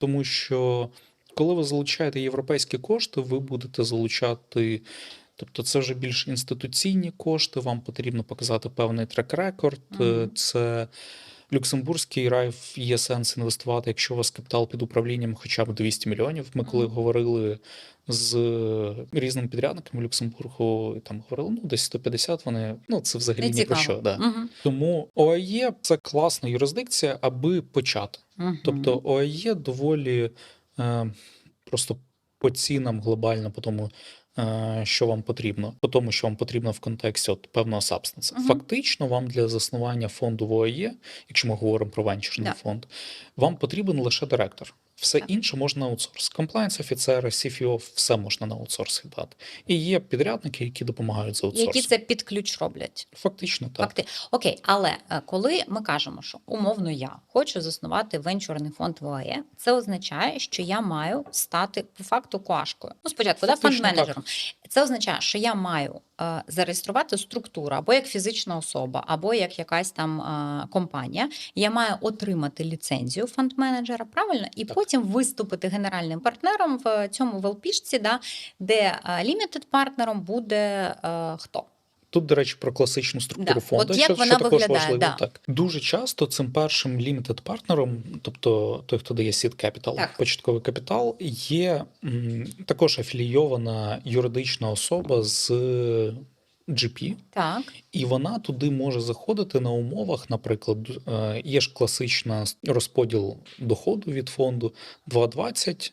Тому що коли ви залучаєте європейські кошти, ви будете залучати. Тобто це вже більш інституційні кошти, вам потрібно показати певний трек-рекорд. Mm -hmm. Це люксембурзький райф є сенс інвестувати, якщо у вас капітал під управлінням хоча б 200 мільйонів. Ми коли говорили з різними підрядниками Люксембургу, там говорили, ну десь 150 вони, ну це взагалі ні про що. Да. Мгм. Тому ОАЄ це класна юрисдикція, аби почати. Мгм. Тобто ОАЄ доволі е, просто по цінам глобально, по тому, що вам потрібно, по тому, що вам потрібно в контексті от, певного сабстанса. Мгм. Фактично, вам для заснування фонду в ОАЄ, якщо ми говоримо про венчурний Да. фонд, вам потрібен лише директор. Все Так. інше можна на аутсорс. Комплайнс офіцери, CFO, все можна на аутсорс віддати. І є підрядники, які допомагають з аутсорсом. Які це під ключ роблять? Фактично так. Факти. Окей, але е, коли ми кажемо, що умовно я хочу заснувати венчурний фонд в це означає, що я маю стати по факту коашкою. Ну, спочатку, да, Фактично, фонд-менеджером. Це означає, що я маю е, зареєструвати структуру або як фізична особа, або як якась там е, компанія. Я маю отримати ліцензію фонд-менеджера, правильно, і Так. потім виступити генеральним партнером в цьому велпішці, да, де лімітед партнером буде е, хто? Тут, до речі, про класичну структуру Да. фонду, От як що, вона що також виглядає, важливо. да. Так. Дуже часто цим першим limited партнером, тобто той, хто дає capital, Так. початковий капітал, є м, також афілійована юридична особа з GP, Так. і вона туди може заходити на умовах, наприклад, е, є ж класична розподіл доходу від фонду 2,20